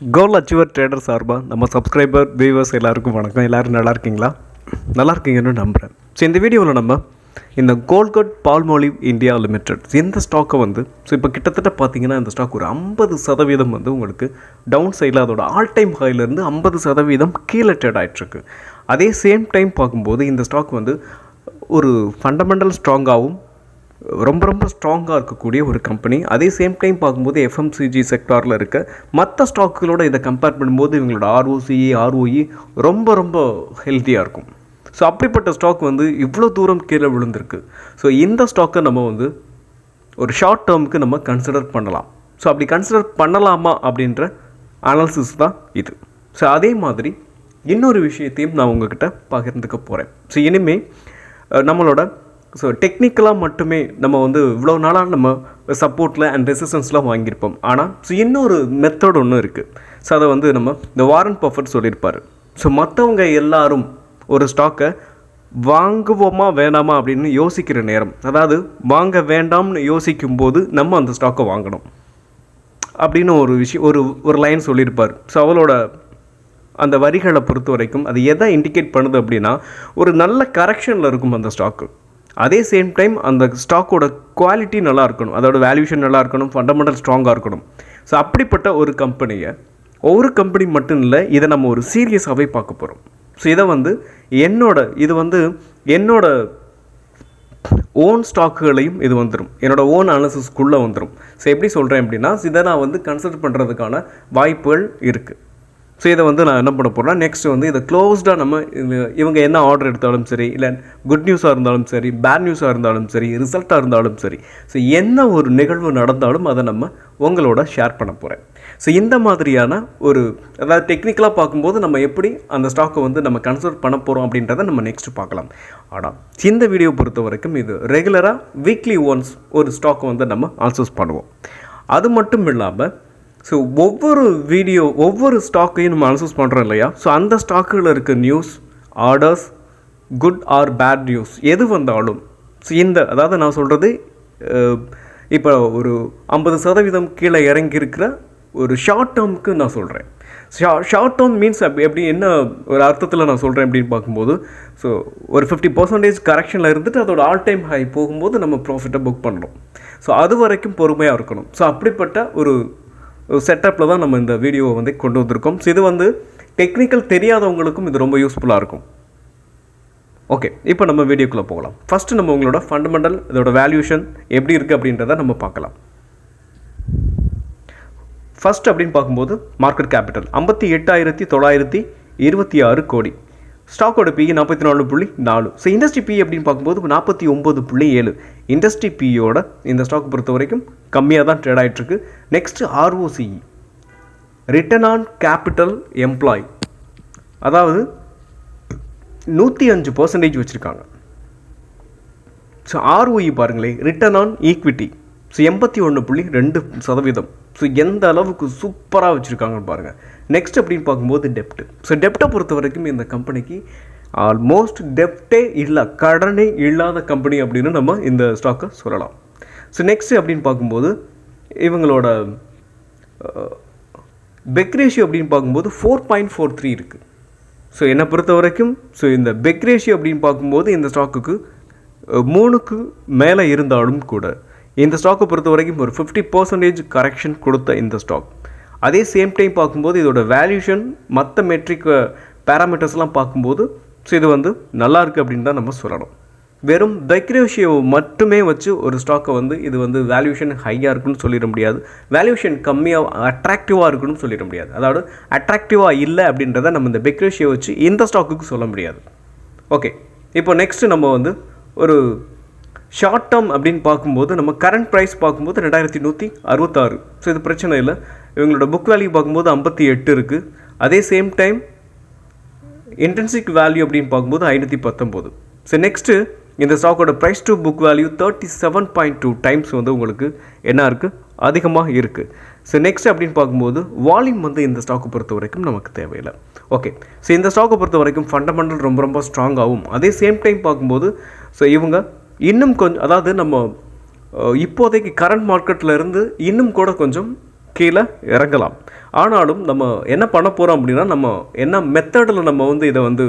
கோல் achiever trader சார்பாக நம்ம subscriber viewers எல்லாருக்கும் வணக்கம். எல்லோரும் நல்லா இருக்கீங்களா? நல்லா இருக்கீங்கன்னு நம்புகிறேன் ஸோ இந்த வீடியோவில் நம்ம இந்த கோல்கட் பால்மோலிவ் இந்தியா லிமிடெட் இந்த ஸ்டாக்கை வந்து ஸோ இப்போ கிட்டத்தட்ட பார்த்தீங்கன்னா இந்த ஸ்டாக் ஒரு ஐம்பது சதவீதம் வந்து உங்களுக்கு டவுன் சைடில் அதோட ஆல் டைம் ஹைலேருந்து ஐம்பது சதவீதம் கீழே ட்ரேட் ஆகிட்டுருக்கு அதே சேம் டைம் பார்க்கும்போது இந்த ஸ்டாக் வந்து ஒரு ஃபண்டமெண்டல் ஸ்ட்ராங்காகவும் ரொம்ப ரொம்ப ஸ்ட்ராங்காக இருக்கக்கூடிய ஒரு கம்பெனி அதே சேம் டைம் பார்க்கும்போது எஃப்எம்சிஜி செக்டாரில் இருக்க மற்ற ஸ்டாக்குகளோட இதை கம்பேர் பண்ணும்போது இவங்களோட ஆர்ஓசிஇ ஆர்ஓஇ ரொம்ப ரொம்ப ஹெல்த்தியாக இருக்கும். ஸோ அப்படிப்பட்ட ஸ்டாக் வந்து இவ்வளோ தூரம் கீழே விழுந்திருக்கு. ஸோ இந்த ஸ்டாக்கை நம்ம வந்து ஒரு ஷார்ட் டேர்முக்கு நம்ம கன்சிடர் பண்ணலாம். ஸோ அப்படி கன்சிடர் பண்ணலாமா அப்படின்ற அனாலிசிஸ் தான் இது. ஸோ அதே மாதிரி இன்னொரு விஷயத்தையும் நான் உங்ககிட்ட பகிர்ந்துக்க போகிறேன் ஸோ இனிமேல் நம்மளோட ஸோ டெக்னிக்கலாக மட்டுமே நம்ம வந்து இவ்வளோ நாளாக நம்ம சப்போர்ட்டில் அண்ட் ரெசிஸ்டன்ஸ்லாம் வாங்கியிருப்போம். ஆனால் ஸோ இன்னொரு மெத்தட் ஒன்று இருக்குது ஸோ அதை வந்து நம்ம இந்த வாரன் பஃபர்ட் சொல்லியிருப்பார். ஸோ மற்றவங்க எல்லாரும் ஒரு ஸ்டாக்கை வாங்குவோமா வேணாமா அப்படின்னு யோசிக்கிற நேரம். அதாவது வாங்க வேண்டாம்னு யோசிக்கும் போது நம்ம அந்த ஸ்டாக்கை வாங்கணும். அப்படின்னு ஒரு விஷயம் ஒரு ஒரு லைன் சொல்லியிருப்பார். ஸோ அவளோட அந்த வரிகளை பொறுத்த வரைக்கும் அது எதை இண்டிகேட் பண்ணுது அப்படின்னா ஒரு நல்ல கரெக்ஷனில் இருக்கும் அந்த ஸ்டாக்கு அதே சேம் டைம் அந்த ஸ்டாக்கோட குவாலிட்டி நல்லா இருக்கணும் அதோட வேல்யூஷன் நல்லா இருக்கணும் ஃபண்டமெண்டல் ஸ்ட்ராங்காக இருக்கணும். ஸோ அப்படிப்பட்ட ஒரு கம்பெனியை ஒவ்வொரு கம்பெனி மட்டும் இல்லை இதை நம்ம ஒரு சீரியஸாகவே பார்க்க போகிறோம் ஸோ இதை வந்து என்னோட இது வந்து என்னோட ஓன் ஸ்டாக்குகளையும் இது வந்துடும் என்னோட ஓன் அனாலிசிஸ்க்குள்ளே வந்துடும் ஸோ எப்படி சொல்கிறேன் அப்படின்னா இதை நான் வந்து கன்சிடர் பண்ணுறதுக்கான வாய்ப்புகள் இருக்குது ஸோ இதை வந்து நான் என்ன பண்ண போகிறேன்னா நெக்ஸ்ட் வந்து இதை க்ளோஸ்டாக நம்ம இவங்க என்ன ஆர்டர் எடுத்தாலும் சரி இல்லை குட் நியூஸாக இருந்தாலும் சரி பேட் நியூஸாக இருந்தாலும் சரி ரிசல்ட்டாக இருந்தாலும் சரி ஸோ என்ன ஒரு நிகழ்வு நடந்தாலும் அதை நம்ம உங்களோட ஷேர் பண்ண போகிறேன் ஸோ இந்த மாதிரியான ஒரு அதாவது டெக்னிக்கலாக பார்க்கும்போது நம்ம எப்படி அந்த ஸ்டாக்கை வந்து நம்ம கன்சிடர் பண்ண போகிறோம் அப்படின்றத நம்ம நெக்ஸ்ட் பார்க்கலாம். ஆனால் இந்த வீடியோ பொறுத்த வரைக்கும் இது ரெகுலராக வீக்லி ஒன்ஸ் ஒரு ஸ்டாக்கை வந்து நம்ம ஆல்சோஸ் பண்ணுவோம். அது மட்டும் இல்லாமல் ஸோ ஒவ்வொரு வீடியோ ஒவ்வொரு ஸ்டாக்கையும் நம்ம அனலைஸ் பண்ணுறோம் இல்லையா? ஸோ அந்த ஸ்டாக்குகளில் இருக்க news orders good or bad news எது வந்தாலும் ஸோ இந்த அதாவது நான் சொல்கிறது இப்போ ஒரு ஐம்பது சதவீதம் கீழே இறங்கியிருக்கிற ஒரு ஷார்ட் டேர்முக்கு நான் சொல்கிறேன் ஷா ஷார்ட் டேர்ம் மீன்ஸ் அப்படி எப்படி என்ன ஒரு அர்த்தத்தில் நான் சொல்கிறேன் அப்படின்னு பார்க்கும்போது ஸோ ஒரு ஃபிஃப்டி பர்சன்டேஜ் கரெக்ஷனில் இருந்துட்டு அதோட ஆல் டைம் ஹை போகும்போது நம்ம ப்ராஃபிட்டை புக் பண்ணுறோம் ஸோ அது வரைக்கும் பொறுமையாக இருக்கணும். ஸோ அப்படிப்பட்ட ஒரு செட்டப்பில் தான் நம்ம இந்த வீடியோவை வந்து கொண்டு வந்திருக்கோம். ஸோ இது வந்து டெக்னிக்கல் தெரியாதவங்களுக்கும் இது ரொம்ப யூஸ்ஃபுல்லாக இருக்கும். ஓகே இப்போ நம்ம வீடியோக்குள்ளே போகலாம். ஃபஸ்ட்டு நம்ம உங்களோட ஃபண்டமெண்டல் இதோட வேல்யூஷன் எப்படி இருக்குது அப்படின்றத நம்ம பார்க்கலாம். ஃபஸ்ட் அப்படின்னு பார்க்கும்போது மார்க்கெட் கேபிட்டல் ஐம்பத்தி எட்டாயிரத்தி தொள்ளாயிரத்தி இருபத்தி ஆறு கோடி. ஸ்டாக்கோட பிஇ நாற்பத்தி நாலு புள்ளி நாலு. ஸோ இண்டஸ்ட்ரி பி அப்படின்னு பார்க்கும்போது நாற்பத்தி ஒம்பது புள்ளி ஏழு. இண்டஸ்ட்ரி பியோட இந்த ஸ்டாக் பொறுத்த வரைக்கும் கம்மியாக தான் ட்ரேட் ஆகிட்டுருக்கு next ROCE return on capital employ அதாவது நூற்றி அஞ்சு பர்சன்டேஜ் வச்சுருக்காங்க. ஸோ ஆர்ஓஇ பாருங்களேன். ரிட்டர்ன் ஆன் ஈக்விட்டி ஸோ எண்பத்தி ஒன்று புள்ளி ரெண்டு சதவீதம். ஸோ எந்த அளவுக்கு சூப்பராக வச்சுருக்காங்கன்னு பாருங்கள் நெக்ஸ்ட் அப்படின்னு பார்க்கும்போது டெப்ட் ஸோ டெப்ட்டை பொறுத்த வரைக்கும் இந்த கம்பெனிக்கு ஆல்மோஸ்ட் டெப்டே இல்லை கடனே இல்லாத கம்பெனி அப்படின்னு நம்ம இந்த ஸ்டாக்கை சொல்லலாம். ஸோ நெக்ஸ்ட் அப்படின்னு பார்க்கும்போது இவங்களோட பெக்ரேஷியோ அப்படின்னு பார்க்கும்போது ஃபோர் பாயிண்ட் ஃபோர் த்ரீ இருக்குது ஸோ என்னை பொறுத்த வரைக்கும் ஸோ இந்த பெக்ரேஷியோ அப்படின்னு பார்க்கும்போது இந்த ஸ்டாக்குக்கு மூணுக்கு மேலே இருந்தாலும் கூட இந்த ஸ்டாக்கை பொறுத்த வரைக்கும் ஒரு ஃபிஃப்டி பர்சன்டேஜ் கரெக்ஷன் கொடுத்த இந்த ஸ்டாக் அதே சேம் டைம் பார்க்கும்போது இதோட வேல்யூஷன் மற்ற மெட்ரிக் பேராமீட்டர்ஸ்லாம் பார்க்கும்போது ஸோ இது வந்து நல்லா இருக்குது அப்படின்னு தான் நம்ம சொல்லணும். வெறும் தைக்ரேஷியோ மட்டுமே வச்சு ஒரு ஸ்டாக்கை வந்து இது வந்து வேல்யூஷன் ஹையாக இருக்குன்னு சொல்லிட முடியாது. வேல்யூஷன் கம்மியாக அட்ராக்டிவாக இருக்குன்னு சொல்லிட முடியாது. அதாவது அட்ராக்டிவாக இல்லை அப்படின்றத நம்ம இந்த பெக்ரேஷியோ வச்சு இந்த ஸ்டாக்குக்கு சொல்ல முடியாது. ஓகே இப்போ நெக்ஸ்ட்டு நம்ம வந்து ஒரு ஷார்ட் டேர்ம் அப்படின்னு பார்க்கும்போது நம்ம கரண்ட் ப்ரைஸ் பார்க்கும்போது ரெண்டாயிரத்தி நூற்றி அறுபத்தாறு. ஸோ இது பிரச்சனை இல்லை. இவங்களோட புக் வேல்யூ பார்க்கும்போது ஐம்பத்தி எட்டு இருக்குது அதே சேம் டைம் இன்டென்சிக் வேல்யூ அப்படின்னு பார்க்கும்போது ஐநூற்றி பத்தொம்போது. ஸோ நெக்ஸ்ட்டு இந்த ஸ்டாக்கோட price to book value thirty seven point two times வந்து உங்களுக்கு என்ன இருக்குது அதிகமாக இருக்குது ஸோ நெக்ஸ்ட் அப்படின்னு பார்க்கும்போது வால்யூம் வந்து இந்த ஸ்டாக்கை பொறுத்த வரைக்கும் நமக்கு தேவையில்லை. ஓகே ஸோ இந்த ஸ்டாக்கை பொறுத்த வரைக்கும் ஃபண்டமெண்டல் ரொம்ப ரொம்ப ஸ்ட்ராங்காகவும் அதே சேம் டைம் பார்க்கும்போது ஸோ இவங்க இன்னும் கொஞ்சம் அதாவது நம்ம இப்போதைக்கு கரண்ட் மார்க்கெட்டில் இருந்து இன்னும் கூட கொஞ்சம் கீழே இறங்கலாம். ஆனாலும் நம்ம என்ன பண்ண போகிறோம் அப்படின்னா நம்ம என்ன மெத்தடில் நம்ம வந்து இதை வந்து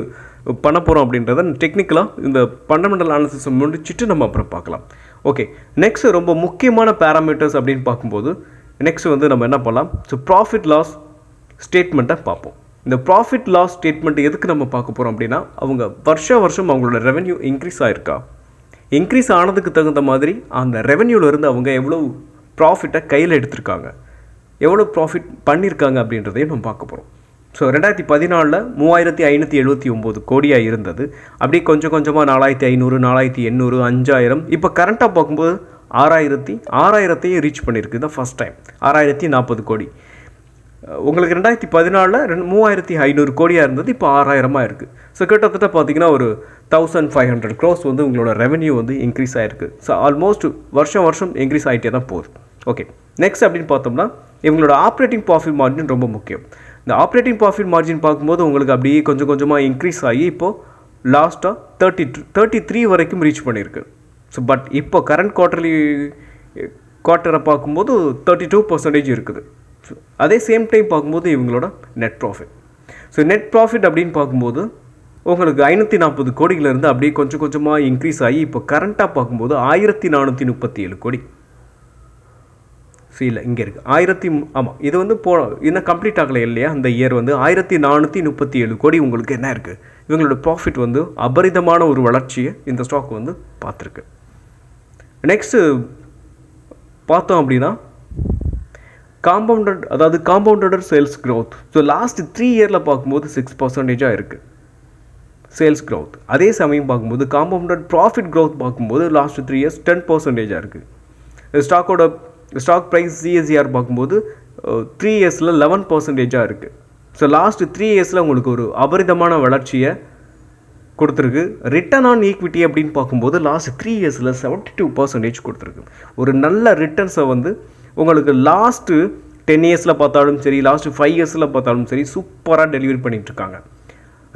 பண்ண போகிறோம் அப்படின்றத டெக்னிக்கலாக இந்த ஃபண்டமெண்டல் அனாலிசிஸ் முடிச்சுட்டு நம்ம அப்புறம் பார்க்கலாம். ஓகே நெக்ஸ்ட் ரொம்ப முக்கியமான பேராமீட்டர்ஸ் அப்படின்னு பார்க்கும்போது நெக்ஸ்ட் வந்து நம்ம என்ன பண்ணலாம்? ஸோ ப்ராஃபிட் லாஸ் ஸ்டேட்மெண்ட்டை பார்ப்போம். இந்த ப்ராஃபிட் லாஸ் ஸ்டேட்மெண்ட் எதுக்கு நம்ம பார்க்க போகிறோம் அப்படின்னா அவங்க வருஷ வருஷம் அவங்களோட ரெவென்யூ இன்க்ரீஸ் ஆயிருக்கா? இன்க்ரீஸ் ஆனதுக்கு தகுந்த மாதிரி அந்த ரெவென்யூலேருந்து அவங்க எவ்வளோ ப்ராஃபிட்டை கையில் எடுத்திருக்காங்க. எவ்வளோ ப்ராஃபிட் பண்ணியிருக்காங்க அப்படின்றதையும் நம்ம பார்க்க போகிறோம் ஸோ ரெண்டாயிரத்தி பதினாலில் மூவாயிரத்தி ஐநூற்றி எழுபத்தி ஒம்பது கோடியாக இருந்தது. அப்படியே கொஞ்சம் கொஞ்சமாக நாலாயிரத்தி ஐநூறு நாலாயிரத்தி எண்ணூறு அஞ்சாயிரம். இப்போ கரண்ட்டாக பார்க்கும்போது ஆறாயிரத்தி ஆறாயிரத்தையும் ரீச் பண்ணியிருக்கு தான் ஃபஸ்ட் டைம் ஆறாயிரத்தி நாற்பது கோடி. உங்களுக்கு ரெண்டாயிரத்தி பதினாலில் ரெண்டு மூவாயிரத்தி ஐநூறு கோடியாக இருந்தது இப்போ ஆறாயிரமாக இருக்குது ஸோ கிட்டத்தட்ட பார்த்தீங்கன்னா ஒரு தௌசண்ட் ஃபைவ் ஹண்ட்ரட் க்ரோஸ் வந்து உங்களோட ரெவன்யூ வந்து இன்க்ரீஸ் ஆகிருக்கு ஸோ ஆல்மோஸ்ட் வருஷம் வருஷம் இன்க்ரீஸ் ஆகிட்டே தான் போகுது. ஓகே நெக்ஸ்ட் அப்படின்னு பார்த்தோம்னா இவங்களோட ஆப்ரேட்டிங் ப்ராஃபிட் மார்ஜின் ரொம்ப முக்கியம். இந்த ஆப்ரேட்டிங் ப்ராஃபிட் மார்ஜின் பார்க்கும்போது உங்களுக்கு அப்படியே கொஞ்சம் கொஞ்சமாக இன்க்ரீஸ் ஆகி இப்போது லாஸ்ட்டாக தேர்ட்டி தேர்ட்டி த்ரீ வரைக்கும் ரீச் பண்ணியிருக்கு ஸோ பட் இப்போ கரண்ட் குவார்ட்டர்லி குவார்ட்டரை பார்க்கும்போது தேர்ட்டி டூ பர்சன்டேஜ் இருக்குது. ஸோ அதே சேம் டைம் பார்க்கும்போது இவங்களோட net profit so net profit அப்படின்னு பார்க்கும்போது உங்களுக்கு ஐநூற்றி நாற்பது கோடியிலேருந்து அப்படியே கொஞ்சம் கொஞ்சமாக இன்க்ரீஸ் ஆகி இப்போ கரண்ட்டாக பார்க்கும்போது ஆயிரத்தி நானூற்றி முப்பத்தி ஏழு கோடி. ஸோ இல்லை இங்கே இருக்குது ஆயிரத்தி ஆமாம் இது வந்து போ இன்னும் கம்ப்ளீட் ஆகலை இல்லையா? அந்த இயர் வந்து ஆயிரத்தி நானூற்றி முப்பத்தி ஏழு கோடி உங்களுக்கு என்ன இருக்குது இவங்களோட ப்ராஃபிட் வந்து அபரிதமான ஒரு வளர்ச்சியை இந்த ஸ்டாக் வந்து பார்த்துருக்கு. நெக்ஸ்ட்டு பார்த்தோம் அப்படின்னா காம்பவுண்டட் அதாவது compounded sales growth so last three இயரில் பார்க்கும்போது சிக்ஸ் பர்சன்டேஜாக இருக்குது சேல்ஸ் க்ரோத் அதே சமயம் பார்க்கும்போது காம்பவுண்டட் ப்ராஃபிட் க்ரோத் பார்க்கும்போது லாஸ்ட் த்ரீ இயர்ஸ் டென் பர்சன்டேஜாக இருக்குது ஸ்டாக்கோட ஸ்டாக் ப்ரைஸ் சிஎஸ்சிஆர் பார்க்கும்போது த்ரீ இயர்ஸில் லெவன் பர்சன்டேஜாக இருக்குது ஸோ லாஸ்ட் த்ரீ இயர்ஸில் உங்களுக்கு ஒரு அபரிதமான வளர்ச்சியை கொடுத்துருக்கு. ரிட்டர்ன் ஆன் ஈக்விட்டி அப்படின்னு பார்க்கும்போது லாஸ்ட் த்ரீ இயர்ஸில் செவன்ட்டி டூ பர்சன்டேஜ் கொடுத்துருக்கு. ஒரு நல்ல ரிட்டர்ன்ஸை வந்து உங்களுக்கு லாஸ்ட்டு டென் இயர்ஸில் பார்த்தாலும் சரி லாஸ்ட்டு ஃபைவ் இயர்ஸில் பார்த்தாலும் சரி சூப்பராக டெலிவரி பண்ணிகிட்ருக்காங்க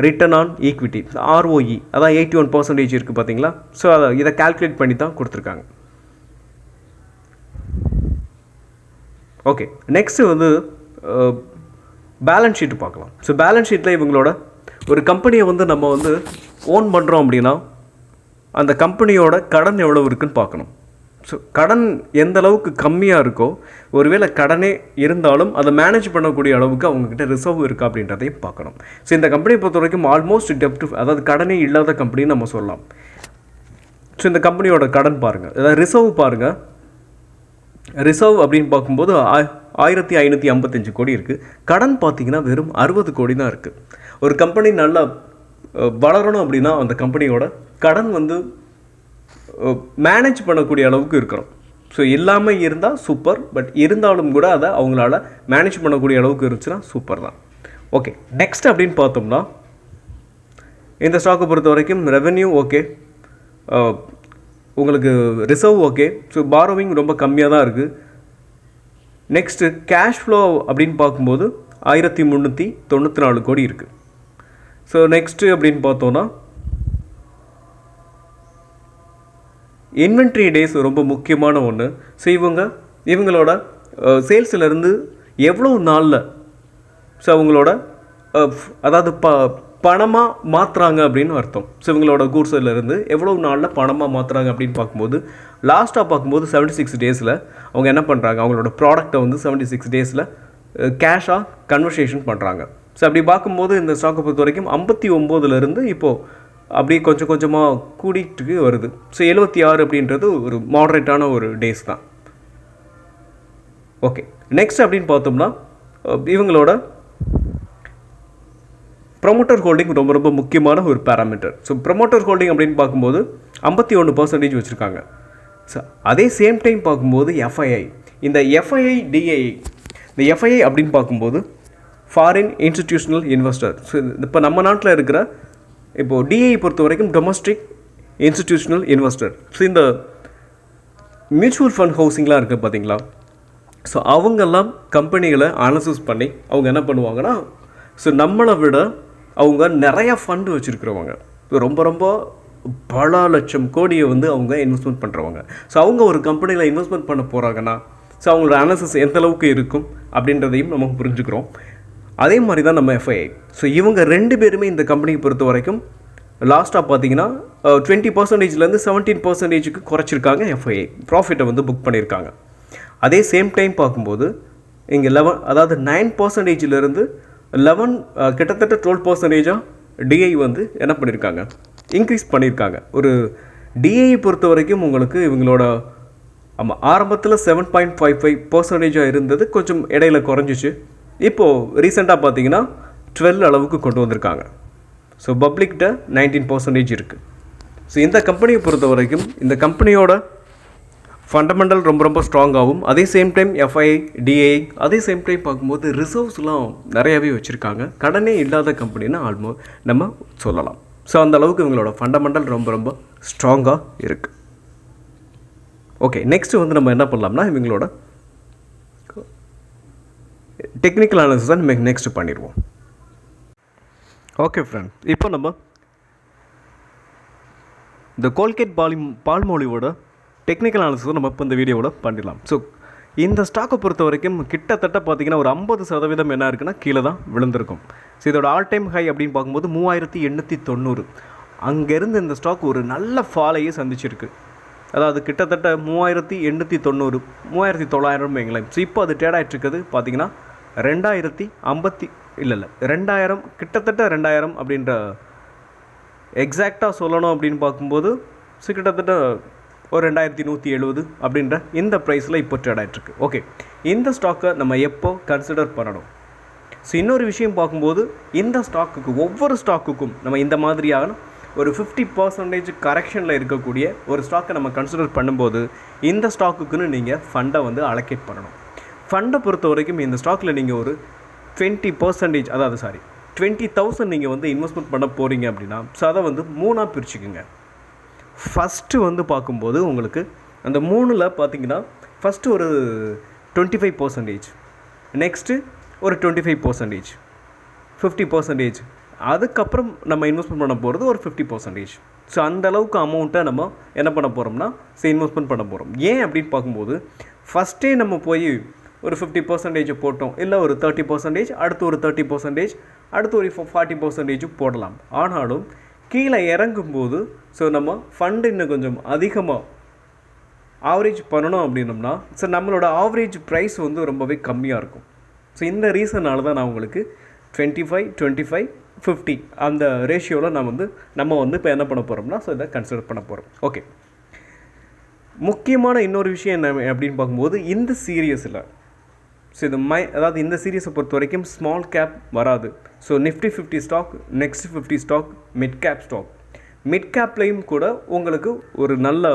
ரிட்டர்ன் ஆன் ஈக்விட்டி ஆர்ஓஇ அதான் எயிட்டி ஒன் பர்சன்டேஜ் இருக்குது பார்த்தீங்களா ஸோ அதை இதை கால்குலேட் பண்ணி தான் கொடுத்துருக்காங்க. ஓகே நெக்ஸ்ட்டு வந்து பேலன்ஸ் ஷீட் பார்க்கலாம். ஸோ பேலன்ஸ் ஷீட்டில் இவங்களோட ஒரு கம்பெனியை வந்து நம்ம வந்து ஓன் பண்ணுறோம் அப்படின்னா அந்த கம்பெனியோட கடன் எவ்வளோ இருக்குன்னு பார்க்கணும். ஸோ கடன் எந்த அளவுக்கு கம்மியாக இருக்கோ ஒருவேளை கடனே இருந்தாலும் அதை மேனேஜ் பண்ணக்கூடிய அளவுக்கு அவங்கக்கிட்ட ரிசர்வ் இருக்கா அப்படின்றதையும் பார்க்கணும். ஸோ இந்த கம்பெனியை பொறுத்த வரைக்கும் ஆல்மோஸ்ட் டெப்ட் அதாவது கடனே இல்லாத கம்பெனின்னு நம்ம சொல்லலாம். ஸோ இந்த கம்பெனியோட கடன் பாருங்கள் அதாவது ரிசர்வ் பாருங்கள் ரிசர்வ் அப்படின்னு பார்க்கும்போது ஆ- ஆயிரத்தி ஐநூற்றி ஐம்பத்தஞ்சு கோடி இருக்குது கடன் பார்த்திங்கன்னா வெறும் அறுபது கோடி தான் இருக்குது ஒரு கம்பெனி நல்லா வளரணும் அப்படின்னா அந்த கம்பெனியோட கடன் வந்து மேனேஜ் பண்ணக்கூடிய அளவுக்கு இருக்கணும். ஸோ இல்லாமல் இருந்தால் சூப்பர் பட் இருந்தாலும் கூட அதை அவங்களால மேனேஜ் பண்ணக்கூடிய அளவுக்கு இருந்துச்சுன்னா சூப்பர் தான். ஓகே நெக்ஸ்ட் அப்படின்னு பார்த்தோம்னா இந்த ஸ்டாக்கை பொறுத்த வரைக்கும் ரெவென்யூ ஓகே உங்களுக்கு ரிசர்வ் ஓகே ஸோ பாரோவிங் ரொம்ப கம்மியாக தான் இருக்குது நெக்ஸ்ட்டு கேஷ் ஃப்ளோ அப்படின்னு பார்க்கும்போது ஆயிரத்தி முந்நூற்றி தொண்ணூற்றி நாலு கோடி இருக்குது ஸோ நெக்ஸ்ட்டு அப்படின்னு பார்த்தோன்னா இன்வென்ட்ரி டேஸ் ரொம்ப முக்கியமான ஒன்று ஸோ இவங்க இவங்களோட சேல்ஸ்லேருந்து எவ்வளோ நாளில் ஸோ அவங்களோட அதாவது ப பணமாக மாற்றுறாங்க அப்படின்னு அர்த்தம். ஸோ இவங்களோட கூட்ஸிலேருந்து எவ்வளோ நாளில் பணமாக மாற்றுறாங்க அப்படின்னு பார்க்கும்போது லாஸ்ட்டாக பார்க்கும்போது செவன்ட்டி சிக்ஸ் டேஸில் அவங்க என்ன பண்ணுறாங்க அவங்களோட ப்ராடக்ட்டை வந்து செவன்ட்டி சிக்ஸ் டேஸில் கேஷாக கன்வர்சேஷன் பண்ணுறாங்க ஸோ அப்படி பார்க்கும்போது இந்த ஸ்டாக்கை பொறுத்த வரைக்கும் ஐம்பத்தி ஒம்போதுலேருந்து இப்போது அப்படியே கொஞ்சம் கொஞ்சமாக கூடிட்டு வருது. ஸோ எழுபத்தி ஆறு அப்படின்றது ஒரு மாடரேட்டான ஒரு டேஸ் தான். ஓகே நெக்ஸ்ட் அப்படின்னு பார்த்தோம்னா இவங்களோட ப்ரொமோட்டர் ஹோல்டிங் ரொம்ப ரொம்ப முக்கியமான ஒரு பேராமீட்டர் ஸோ ப்ரொமோட்டர் ஹோல்டிங் அப்படின்னு பார்க்கும்போது ஐம்பத்தி ஒன்று பர்சன்டேஜ் வச்சுருக்காங்க. ஸோ அதே சேம் டைம் பார்க்கும்போது எஃப்ஐஐ இந்த எஃப்ஐஐ டிஐஐ இந்த எஃப்ஐஐ அப்படின்னு பார்க்கும்போது ஃபாரின் இன்ஸ்டிடியூஷனல் இன்வெஸ்டர் ஸோ இப்போ நம்ம நாட்டில் இருக்கிற இப்போது டிஐ பொறுத்த வரைக்கும் டொமஸ்டிக் இன்ஸ்டிடியூஷனல் இன்வெஸ்டர் ஸோ இந்த மியூச்சுவல் ஃபண்ட் ஹவுசிங்லாம் இருக்குது பார்த்தீங்களா ஸோ அவங்கெல்லாம் கம்பெனிகளை அனலைசிஸ் பண்ணி அவங்க என்ன பண்ணுவாங்கன்னா ஸோ நம்மளை விட அவங்க நிறைய ஃபண்டு வச்சுருக்கிறவங்க. ரொம்ப ரொம்ப பல லட்சம் கோடியை வந்து அவங்க இன்வெஸ்ட்மெண்ட் பண்ணுறவங்க ஸோ அவங்க ஒரு கம்பெனியில் இன்வெஸ்ட்மெண்ட் பண்ண போகிறாங்கன்னா ஸோ அவங்களோட அனாலிசிஸ் எந்த அளவுக்கு இருக்கும் அப்படின்றதையும் நம்ம புரிஞ்சுக்கிறோம். அதே மாதிரி தான் நம்ம எஃப்ஐஐ ஸோ இவங்க ரெண்டு பேருமே இந்த கம்பெனியை பொறுத்த வரைக்கும் லாஸ்ட்டாக பார்த்தீங்கன்னா டுவெண்ட்டி பர்சன்டேஜ்லேருந்து செவன்டீன் பர்சன்டேஜுக்கு குறைச்சிருக்காங்க எஃப்ஐஐ ப்ராஃபிட்டை வந்து புக் பண்ணியிருக்காங்க அதே சேம் டைம் பார்க்கும்போது இங்கே லெவன் அதாவது நைன் பர்சன்டேஜிலேருந்து லெவன் கிட்டத்தட்ட டுவெல் பர்சன்டேஜாக டிஐ வந்து என்ன பண்ணியிருக்காங்க இன்க்ரீஸ் பண்ணியிருக்காங்க ஒரு டிஐ பொறுத்த வரைக்கும் உங்களுக்கு இவங்களோட ஆமாம் ஆரம்பத்தில் செவன் பாயிண்ட் ஃபைவ் ஃபைவ் பர்சன்டேஜாக இருந்தது. கொஞ்சம் இடையில குறைஞ்சிச்சு. இப்போது ரீசெண்டாக பார்த்தீங்கன்னா டுவெல் அளவுக்கு கொண்டு வந்திருக்காங்க. ஸோ பப்ளிக்கிட்ட நைன்டீன் பர்சன்டேஜ் இருக்குது ஸோ இந்த கம்பெனியை பொறுத்த வரைக்கும் இந்த கம்பெனியோட ஃபண்டமெண்டல் ரொம்ப ரொம்ப ஸ்ட்ராங்காகவும் அதே சேம் டைம் எஃப்ஐ டிஐ அதே சேம் டைம் பார்க்கும்போது ரிசர்வ்ஸ்லாம் நிறையாவே வச்சுருக்காங்க. கடனே இல்லாத கம்பெனின்னு ஆல்மோ நம்ம சொல்லலாம். ஸோ அந்த அளவுக்கு இவங்களோட ஃபண்டமெண்டல் ரொம்ப ரொம்ப ஸ்ட்ராங்காக இருக்குது ஓகே நெக்ஸ்ட்டு வந்து நம்ம என்ன பண்ணலாம்னா இவங்களோட டெக்னிக்கல் அனாலிசிஸ் தான் நம்ம நெக்ஸ்ட் பண்ணிடுவோம். ஓகே ஃப்ரெண்ட் இப்போ நம்ம இந்த கோல்கேட் பாலி பால்மொழியோட டெக்னிக்கல் அனாலிசிஸை நம்ம இப்போ இந்த வீடியோவோட பண்ணிடலாம். ஸோ இந்த ஸ்டாக்கை பொறுத்த வரைக்கும் கிட்டத்தட்ட பார்த்தீங்கன்னா ஒரு ஐம்பது சதவீதம் என்ன இருக்குன்னா கீழே தான் விழுந்திருக்கும். ஸோ இதோட ஆல் டைம் ஹை அப்படின்னு பார்க்கும்போது மூவாயிரத்தி எண்ணூற்றி தொண்ணூறு. அங்கேருந்து இந்த ஸ்டாக் ஒரு நல்ல ஃபாலையே சந்திச்சிருக்கு. அதாவது கிட்டத்தட்ட மூவாயிரத்தி எண்ணூற்றி தொண்ணூறு மூவாயிரத்தி தொள்ளாயிரம் வைங்களேன். ஸோ இப்போ அது ட்ரேட் ஆகிட்டு இருக்குது. பார்த்தீங்கன்னா ரெண்டாயிரத்தி ஐம்பத்தி இல்லை இல்லை ரெண்டாயிரம் கிட்டத்தட்ட ரெண்டாயிரம் அப்படின்ற எக்ஸாக்டாக சொல்லணும் அப்படின்னு பார்க்கும்போது ஸோ கிட்டத்தட்ட ஒரு ரெண்டாயிரத்தி நூற்றி எழுபது அப்படின்ற இந்த ப்ரைஸில் இப்போ ட்ரேட் ஆகிட்ருக்கு ஓகே இந்த ஸ்டாக்கை நம்ம எப்போ கன்சிடர் பண்ணணும்? ஸோ இன்னொரு விஷயம் பார்க்கும்போது இந்த ஸ்டாக்குக்கு ஒவ்வொரு ஸ்டாக்குக்கும் நம்ம இந்த மாதிரியான ஒரு ஃபிஃப்டி பர்சன்டேஜ் கரெக்ஷனில் இருக்கக்கூடிய ஒரு ஸ்டாக்கை நம்ம கன்சிடர் பண்ணும்போது இந்த ஸ்டாக்குக்குன்னு நீங்கள் ஃபண்டை வந்து அலோகேட் பண்ணணும். ஃபண்டை பொறுத்த வரைக்கும் இந்த ஸ்டாக்கில் நீங்கள் ஒரு டுவெண்ட்டி பர்சன்டேஜ் அதாவது சாரி டுவெண்ட்டி தௌசண்ட் நீங்கள் வந்து இன்வெஸ்ட்மெண்ட் பண்ண போகிறீங்க அப்படின்னா ஸோ அதை வந்து மூணாக பிரிச்சுக்குங்க. ஃபஸ்ட்டு வந்து பார்க்கும்போது உங்களுக்கு அந்த மூணில் பார்த்தீங்கன்னா ஃபஸ்ட்டு ஒரு டுவெண்ட்டி ஃபைவ் பர்சன்டேஜ் நெக்ஸ்ட்டு ஒரு twenty five percentage fifty percentage அதுக்கப்புறம் நம்ம இன்வெஸ்ட்மெண்ட் பண்ண போகிறது ஒரு ஃபிஃப்டி பர்சன்டேஜ் ஸோ அந்த அளவுக்கு அமௌண்ட்டை நம்ம என்ன பண்ண போகிறோம்னா ஸோ இன்வெஸ்ட்மெண்ட் பண்ண போகிறோம் ஏன் அப்படின்னு பார்க்கும்போது ஃபஸ்ட்டே நம்ம போய் ஒரு ஃபிஃப்டி பர்சன்டேஜ் போட்டோம். இல்லை ஒரு தேர்ட்டி பர்சன்டேஜ் அடுத்து ஒரு தேர்ட்டி பர்சன்டேஜ் அடுத்து ஒரு ஃபார்ட்டி பர்சன்டேஜும் போடலாம். ஆனாலும் கீழே இறங்கும்போது ஸோ நம்ம ஃபண்டு இன்னும் கொஞ்சம் அதிகமாக ஆவரேஜ் பண்ணணும் அப்படின்னோம்னா ஸோ நம்மளோட ஆவரேஜ் ப்ரைஸ் வந்து ரொம்பவே கம்மியாக இருக்கும். ஸோ இந்த ரீசனால் தான் நான் உங்களுக்கு twenty five twenty five fifty அந்த ரேஷியோவில் நான் வந்து நம்ம வந்து இப்போ என்ன பண்ண போகிறோம்னா ஸோ இதை கன்சிடர் பண்ண போகிறோம் ஓகே முக்கியமான இன்னொரு விஷயம் என்ன அப்படின்னு பார்க்கும்போது இந்த சீரியஸில் ஸோ இது மை அதாவது இந்த சீரியஸை பொறுத்த வரைக்கும் ஸ்மால் கேப் வராது so Nifty fifty stock next fifty stock mid cap stock mid கேப்லேயும் கூட உங்களுக்கு ஒரு நல்ல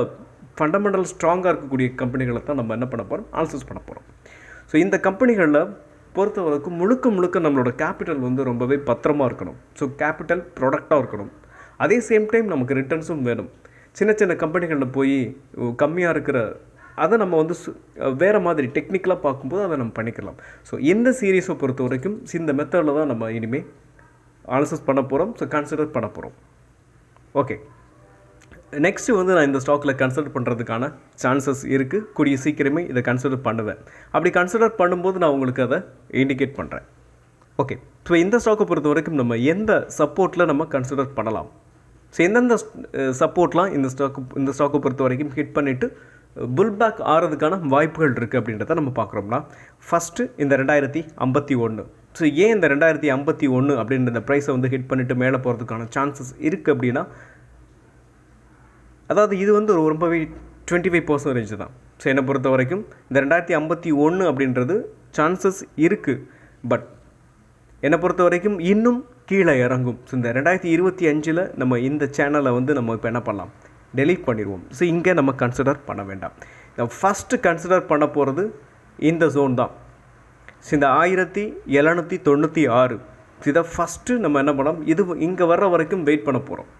ஃபண்டமெண்டல் ஸ்ட்ராங்காக இருக்கக்கூடிய கம்பெனிகளை தான் நம்ம என்ன பண்ண போகிறோம் அனாலிசிஸ் பண்ண போகிறோம் ஸோ இந்த கம்பெனிகளில் பொறுத்தவரைக்கும் முழுக்க முழுக்க நம்மளோட கேபிட்டல் வந்து ரொம்பவே பத்திரமா இருக்கணும். ஸோ கேபிட்டல் ப்ராடக்டாக இருக்கணும். அதே சேம் டைம் நமக்கு ரிட்டர்ன்ஸும் வேணும். சின்ன சின்ன கம்பெனிகளில் போய் கம்மியாக இருக்கிற அதை நம்ம வந்து சு- வேறு மாதிரி டெக்னிக்கலாக பார்க்கும்போது அதை நம்ம பண்ணிக்கலாம். ஸோ இந்த சீரீஸை பொறுத்த வரைக்கும் இந்த மெத்தடில் தான் நம்ம இனிமேல் அனாலிசிஸ் பண்ண போகிறோம் ஸோ கன்சிடர் பண்ண போகிறோம் ஓகே நெக்ஸ்ட்டு வந்து நான் இந்த ஸ்டாக்கில் கன்சிடர் பண்ணுறதுக்கான சான்சஸ் இருக்குது கூடிய சீக்கிரமே இதை கன்சிடர் பண்ணுவேன். அப்படி கன்சிடர் பண்ணும்போது நான் உங்களுக்கு அதை இண்டிகேட் பண்ணுறேன் ஓகே ஸோ இந்த ஸ்டாக்கை பொறுத்த வரைக்கும் நம்ம எந்த சப்போர்ட்டில் நம்ம கன்சிடர் பண்ணலாம்? ஸோ எந்தெந்த சப்போர்ட்லாம் இந்த ஸ்டாக்கு இந்த ஸ்டாக்கை பொறுத்த வரைக்கும் ஹிட் பண்ணிவிட்டு புல் பேக் ஆகிறதுக்கான வாய்ப்புகள் இருக்குது அப்படின்றத நம்ம பார்க்குறோம்னா ஃபஸ்ட்டு இந்த ரெண்டாயிரத்தி ஐம்பத்தி ஒன்று ஸோ ஏன் இந்த ரெண்டாயிரத்தி ஐம்பத்தி ஒன்று அப்படின்ற இந்த ப்ரைஸை வந்து ஹிட் பண்ணிவிட்டு மேலே போகிறதுக்கான சான்சஸ் இருக்குது அப்படின்னா அதாவது இது வந்து ஒரு ரொம்பவே டுவெண்ட்டி ஃபைவ் பர்சன்டேஜ் தான். ஸோ என்னை பொறுத்த வரைக்கும் இந்த ரெண்டாயிரத்தி ஐம்பத்தி ஒன்று அப்படின்றது சான்சஸ் இருக்குது பட் என்னை பொறுத்த வரைக்கும் இன்னும் கீழே இறங்கும். ஸோ இந்த ரெண்டாயிரத்தி இருபத்தி அஞ்சில் நம்ம இந்த சேனலை வந்து நம்ம இப்போ என்ன பண்ணலாம்? டெலீட் பண்ணிடுவோம். ஸோ இங்கே நம்ம கன்சிடர் பண்ண வேண்டாம். நம்ம ஃபஸ்ட்டு கன்சிடர் பண்ண போகிறது இந்த ஜோன் தான். ஸோ இந்த ஆயிரத்தி எழுநூற்றி தொண்ணூற்றி ஆறு. இதை ஃபஸ்ட்டு நம்ம என்ன பண்ணோம் இது இங்கே வர்ற வரைக்கும் வெயிட் பண்ண போகிறோம்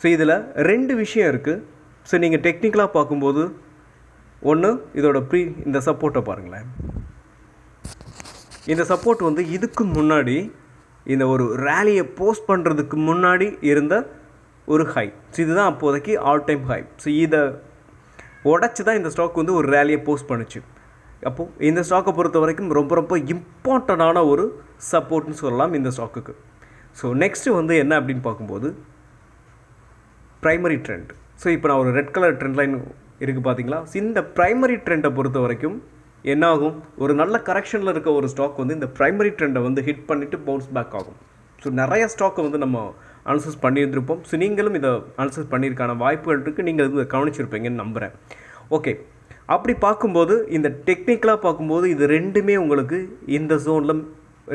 ஸோ இதில் ரெண்டு விஷயம் இருக்குது ஸோ நீங்கள் டெக்னிக்கலாக பார்க்கும்போது ஒன்று இதோட ப்ரீ இந்த சப்போர்ட்டை பாருங்களேன். இந்த சப்போர்ட் வந்து இதுக்கு முன்னாடி இந்த ஒரு ரேலியை போஸ்ட் பண்ணுறதுக்கு முன்னாடி இருந்த ஒரு ஹை ஸோ இதுதான் அப்போதைக்கு ஆல் டைம் ஹை ஸோ இதை உடச்சி தான் இந்த ஸ்டாக் வந்து ஒரு ரேலியை போஸ்ட் பண்ணுச்சு. அப்போது இந்த ஸ்டாக்கை பொறுத்த வரைக்கும் ரொம்ப ரொம்ப இம்பார்ட்டண்டான ஒரு சப்போர்ட்னு சொல்லலாம் இந்த ஸ்டாக்குக்கு ஸோ நெக்ஸ்ட்டு வந்து என்ன அப்படின்னு பார்க்கும்போது ப்ரைமரி ட்ரெண்ட் ஸோ இப்போ நான் ஒரு ரெட் கலர் ட்ரெண்ட் லைன் இருக்குது பார்த்தீங்களா ஸோ இந்த ப்ரைமரி ட்ரெண்டை பொறுத்த வரைக்கும் என்ன ஆகும் ஒரு நல்ல கரெக்ஷனில் இருக்க ஒரு ஸ்டாக் வந்து இந்த ப்ரைமரி ட்ரெண்டை வந்து ஹிட் பண்ணிவிட்டு பவுன்ஸ் பேக் ஆகும். ஸோ நிறைய ஸ்டாக்கை வந்து நம்ம அனலைசிஸ் பண்ணியிருந்திருப்போம். ஸோ நீங்களும் இதை அனலைசிஸ் பண்ணியிருக்கான வாய்ப்புகள் இருக்குது நீங்கள் இதை கவனிச்சிருப்பீங்கன்னு நம்புகிறேன் ஓகே அப்படி பார்க்கும்போது இந்த டெக்னிக்கலாக பார்க்கும்போது இது ரெண்டுமே உங்களுக்கு இந்த ஜோனில்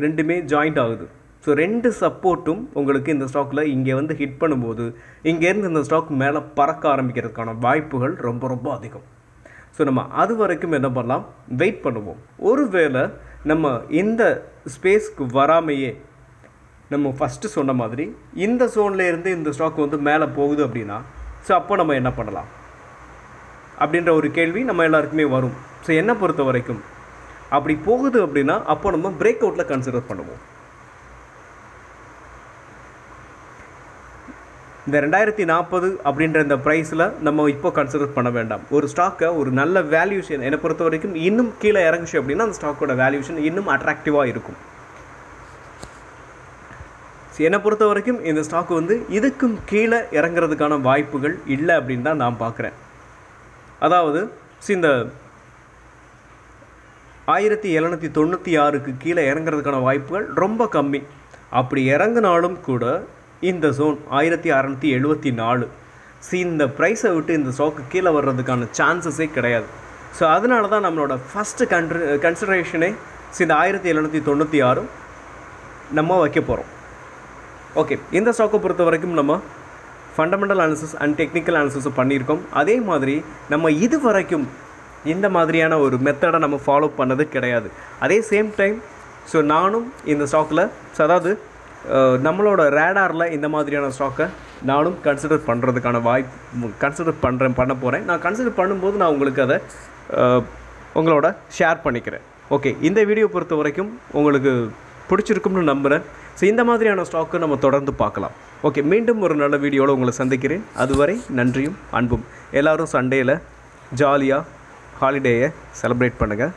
ரெண்டுமே ஜாயிண்ட் ஆகுது. ஸோ ரெண்டு சப்போர்ட்டும் உங்களுக்கு இந்த ஸ்டாக்கில் இங்கே வந்து ஹிட் பண்ணும்போது இங்கேருந்து இந்த ஸ்டாக் மேலே பறக்க ஆரம்பிக்கிறதுக்கான வாய்ப்புகள் ரொம்ப ரொம்ப அதிகம். ஸோ நம்ம அது வரைக்கும் என்ன பண்ணலாம்? வெயிட் பண்ணுவோம். ஒருவேளை நம்ம இந்த ஸ்பேஸ்க்கு வராமையே நம்ம ஃபஸ்ட்டு சொன்ன மாதிரி இந்த இருந்து இந்த ஸ்டாக் வந்து மேலே போகுது அப்படின்னா ஸோ அப்போ நம்ம என்ன பண்ணலாம்? அப்படின்ற ஒரு கேள்வி நம்ம எல்லாருக்குமே வரும். ஸோ என்னை பொறுத்த வரைக்கும் அப்படி போகுது அப்படின்னா அப்போ நம்ம பிரேக் அவுட்டில் கன்சிடர் பண்ணுவோம். இந்த ரெண்டாயிரத்தி நாற்பது அப்படின்ற இந்த ப்ரைஸில் நம்ம இப்போ கன்சிடர் பண்ண வேண்டாம். ஒரு ஸ்டாக்கை ஒரு நல்ல வேல்யூஷன் என்னை பொறுத்த வரைக்கும் இன்னும் கீழே இறங்குச்சு அப்படின்னா அந்த ஸ்டாக்கோட வேல்யூஷன் இன்னும் அட்ராக்டிவாக இருக்கும். என்னை பொறுத்த வரைக்கும் இந்த ஸ்டாக் வந்து இதுக்கும் கீழே இறங்குறதுக்கான வாய்ப்புகள் இல்லை அப்படின்னு தான் நான் பார்க்குறேன். அதாவது இந்த ஆயிரத்தி எழுநூற்றி தொண்ணூற்றி ஆறுக்கு கீழே இறங்குறதுக்கான வாய்ப்புகள் ரொம்ப கம்மி. அப்படி இறங்குனாலும் கூட இந்த ஜோன் ஆயிரத்தி அறநூற்றி எழுபத்தி நாலு சி இந்த ப்ரைஸை விட்டு இந்த ஸ்டாக்கு கீழே வர்றதுக்கான சான்சஸே கிடையாது. ஸோ அதனால தான் நம்மளோட ஃபஸ்ட்டு கன்ட்ரு கன்சிடரேஷனே சி இந்த ஆயிரத்தி எழுநூற்றி தொண்ணூற்றி ஆறும் நம்ம வைக்க போகிறோம் ஓகே இந்த ஸ்டாக்கை பொறுத்த வரைக்கும் நம்ம ஃபண்டமெண்டல் அனாலிசிஸ் அண்ட் டெக்னிக்கல் அனாலிசிஸும் பண்ணியிருக்கோம். அதே மாதிரி நம்ம இது வரைக்கும் இந்த மாதிரியான ஒரு மெத்தடை நம்ம ஃபாலோ பண்ணது கிடையாது. அதே சேம் டைம் ஸோ நானும் இந்த ஸ்டாக்கில் ஸோ அதாவது நம்மளோட ரேடாரில் இந்த மாதிரியான ஸ்டாக்கை நானும் கன்சிடர் பண்ணுறதுக்கான வாய்ப்பு கன்சிடர் பண்ணுறேன் பண்ண போகிறேன் நான் கன்சிடர் பண்ணும்போது நான் உங்களுக்கு அதை உங்களோட ஷேர் பண்ணிக்கிறேன். ஓகே இந்த வீடியோ பொறுத்த வரைக்கும் உங்களுக்கு பிடிச்சிருக்கும்னு நம்புகிறேன் ஸோ இந்த மாதிரியான ஸ்டாக்கு நம்ம தொடர்ந்து பார்க்கலாம். ஓகே மீண்டும் ஒரு நல்ல வீடியோவில் உங்களை சந்திக்கிறேன். அதுவரை நன்றியும் அன்பும். எல்லோரும் சண்டேயில் ஜாலியாக ஹாலிடேயை செலிப்ரேட் பண்ணுங்கள்